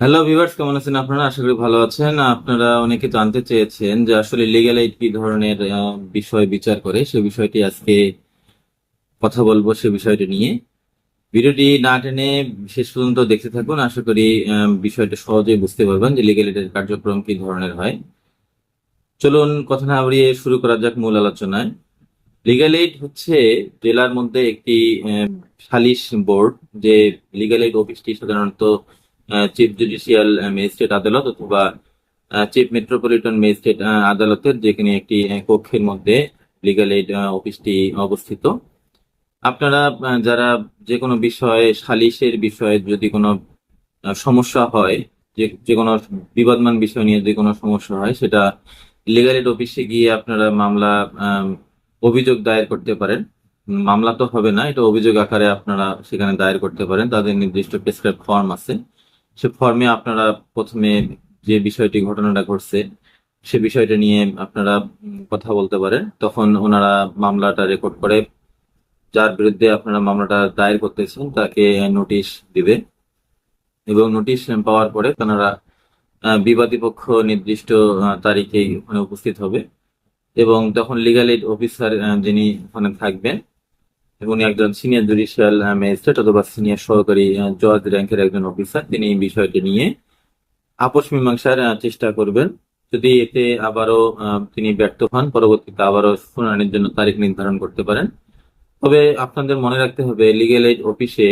Hello viewers কেমন আছেন আপনারা? আশা করি ভালো আছেন। আপনারা অনেকে জানতে চেয়েছেন যে আসলে লিগ্যাল এইড কি ধরনের বিষয় বিচার করে। সে বিষয়টি আজকে কথা বলব সে বিষয়টি নিয়ে। ভিডিওটি না টেনে শেষ পর্যন্ত দেখতে থাকুন। আশা করি বিষয়টা সহজেই বুঝতে পারবেন যে লিগ্যাল এইডের কার্যক্রম কি ধরনের হয়। চলুন, কথা না বাড়িয়ে শুরু করা যাক মূল আলোচনায়। লিগ্যাল এইড হচ্ছে জেলার মধ্যে একটি সালিশ বোর্ড, যে লিগ্যাল এইড অফিসটি সাধারণত চিফ জুডিশিয়াল ম্যাজিস্ট্রেট আদালত অথবা চিফ মেট্রোপলিটন ম্যাজিস্ট্রেট আদালতের যেখানে একটি কক্ষের মধ্যে লিগ্যাল এইড অফিসটি অবস্থিত। আপনারা যারা যে কোনো বিষয়ে সালিশের বিষয়ে যদি কোনো সমস্যা হয়, যে যে কোনো বিবাদমান বিষয় নিয়ে যে কোনো সমস্যা হয়, সেটা লিগ্যাল এইড অফিসে গিয়ে আপনারা মামলা অভিযোগ দায়ের করতে পারেন। মামলা তো হবে না, এটা অভিযোগ আকারে আপনারা সেখানে দায়ের করতে পারেন। তাদের নির্দিষ্ট প্রেসক্রাইব ফর্ম আছে। সে ফর্মে আপনারা প্রথমে যে বিষয়টি ঘটনাটা ঘটছে সে বিষয়টা নিয়ে আপনারা কথা বলতে পারেন। তখন ওনারা মামলাটা রেকর্ড করে। যার বিরুদ্ধে আপনারা মামলাটা দায়ের করতেছেন তাকে নোটিশ দিবে। এবং নোটিশ পাওয়ার পরে তারা বিবাদী পক্ষ নির্দিষ্ট আহ, তারিখেই ওখানে উপস্থিত হবে। এবং তখন লিগাল এইড অফিসার যিনি ওখানে থাকবেন উনি একজন সিনিয়র জুডিশিয়াল ম্যাজিস্ট্রেট অথবা সিনিয়র সহকারী জজ র্যাঙ্কের একজন অফিসার তিনি এই বিষয়টি নিয়ে আপোষ মীমাংসার চেষ্টা করবেন। যদি এতে আবারও তিনি ব্যর্থ হন, পরবর্তীতে আবারও শুনানির জন্য তারিখ নির্ধারণ করতে পারেন। তবে আপনাদের মনে রাখতে হবে লিগেল এইড অফিসে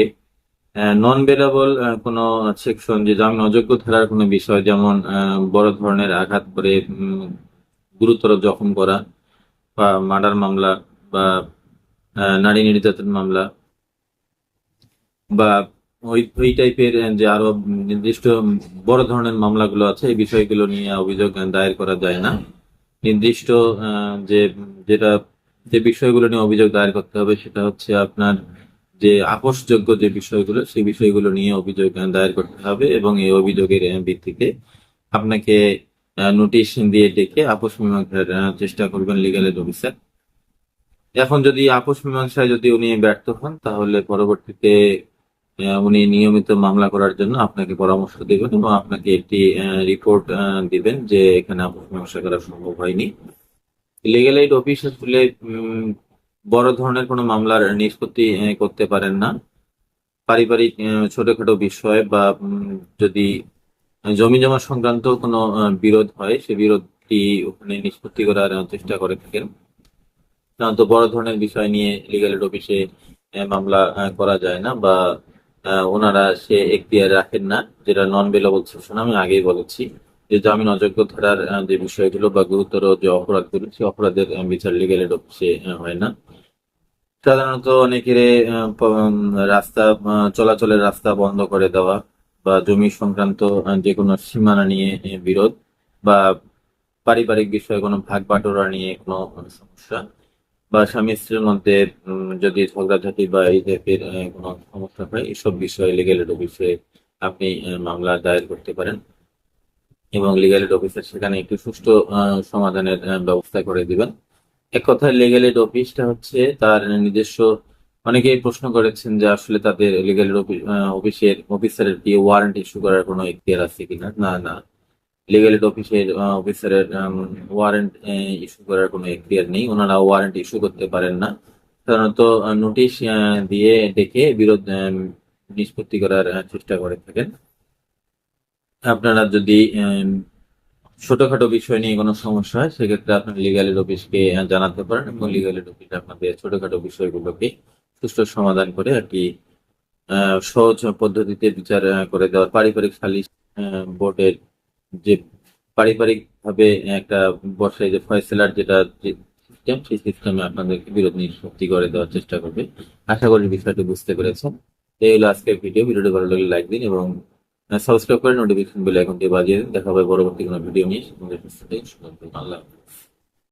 নন বেলেবল কোনো সেকশন যে জামিন অযোগ্য ধারার কোনো বিষয়, যেমন বড় ধরনের আঘাত করে গুরুতর জখম করা বা মার্ডার মামলা বা নারী নির্যাতন মামলা বা ওই ওই টাইপের যে আরও নির্দিষ্ট বড় ধরনের মামলাগুলো আছে, এই বিষয়গুলো নিয়ে অভিযোগ দায়ের করা যায় না। নির্দিষ্ট যে, যেটা, যে বিষয়গুলো নিয়ে অভিযোগ দায়ের করতে হবে সেটা হচ্ছে আপনার যে আপোষযোগ্য যে বিষয়গুলো, সেই বিষয়গুলো নিয়ে অভিযোগ দায়ের করতে হবে এবং এই অভিযোগের ভিত্তিতে আপনাকে নোটিশ দিয়ে ডেকে আপোষ মীমাংসার চেষ্টা করবেন লিগাল এড অফিসার এখন যদি আপোষ মীমাংসায় যদি উনি ব্যর্থ হন, তাহলে পরবর্তীতে উনি নিয়মিত মামলা করার জন্য আপনাকে পরামর্শ দেবেন এবং আপনাকে একটি রিপোর্ট দিবেন যে এখানে আপোষ মীমাংসা করা সম্ভব হয়নি। লিগ্যাল এইড অফিস আসলে বড় ধরনের কোনো মামলার নিষ্পত্তি করতে পারেন না। পারিবারিক ছোটখাটো বিষয় বা যদি জমি জমা সংক্রান্ত কোনো বিরোধ হয়, সে বিরোধটি ওখানে নিষ্পত্তি করার চেষ্টা করে থাকেন। সাধারণত বড় ধরনের বিষয় নিয়ে এইড অফিসে মামলা করা যায় না বা ওনারা সে এখতিয়ার রাখেন না, যেটা নন বেলেবল সেকশন আমি আগেই বলেছি। যে জামিন অযোগ্য ধরার যে বিষয়গুলো বা গুরুতর যে অপরাধগুলো, সে অপরাধের বিচার এইড অফিসে হয় না। সাধারণত অনেকের রাস্তা চলাচলের রাস্তা বন্ধ করে দেওয়া বা জমি সংক্রান্ত যে কোনো সীমানা নিয়ে বিরোধ বা পারিবারিক বিষয়ে কোনো ভাগ বাটোরা নিয়ে কোনো সমস্যা বা স্বামী স্ত্রীর মধ্যে যদি ঝগড়াঝাটি বা এই টাইপের কোনো সমস্যা হয় এইসব বিষয়ে লিগ্যাল এড অফিসে আপনি মামলা দায়ের করতে পারেন। এবং লিগ্যাল এড অফিসার সেখানে একটি সুষ্ঠু সমাধানের ব্যবস্থা করে দিবেন। এক কথায় লিগ্যাল এড অফিসটা হচ্ছে তার নিজস্ব, অনেকেই প্রশ্ন করেছেন যে আসলে তাদের লিগ্যাল অফিসের অফিসারের কি ওয়ারেন্ট ইস্যু করার কোনো এখতিয়ার আছে কিনা? না না। লিগ্যাল এড অফিসের অফিসারের ওয়ারেন্ট ইস্যু করার কোনো এখতিয়ার নেই। ওনারা ওয়ারেন্ট ইস্যু করতে পারেন না। সাধারণত নোটিশ দিয়ে ডেকে বিরোধ নিষ্পত্তি করার চেষ্টা করে থাকেন। আপনারা যদি ছোটখাটো বিষয় নিয়ে কোনো সমস্যা হয়, সেক্ষেত্রে আপনার লিগ্যাল এড অফিসকে জানাতে পারেন এবং লিগ্যাল এড অফিস আপনাদের ছোটখাটো বিষয়গুলোকে সুষ্ঠু সমাধান করে আর কি সহজ পদ্ধতিতে বিচার করে দেওয়ার, পারিবারিক সালিশ বোর্ডের যে পারিবারিক ভাবে একটা বসে যে ফয়সলার যেটা সিস্টেম সেই সিস্টেমে আপনাদেরকে বিরোধ নিয়ে শক্তি করে দেওয়ার চেষ্টা করবে। আশা করি বিষয়টি বুঝতে পেরেছেন। এই হলো আজকের ভিডিও ভিডিওটি ভালো লাগলে লাইক দিন এবং সাবস্ক্রাইব করে নোটিফিকেশন বেল আইকনটি বাজিয়ে দেখা হবে পরবর্তী কোনো ভিডিও নিয়ে। আল্লাহ।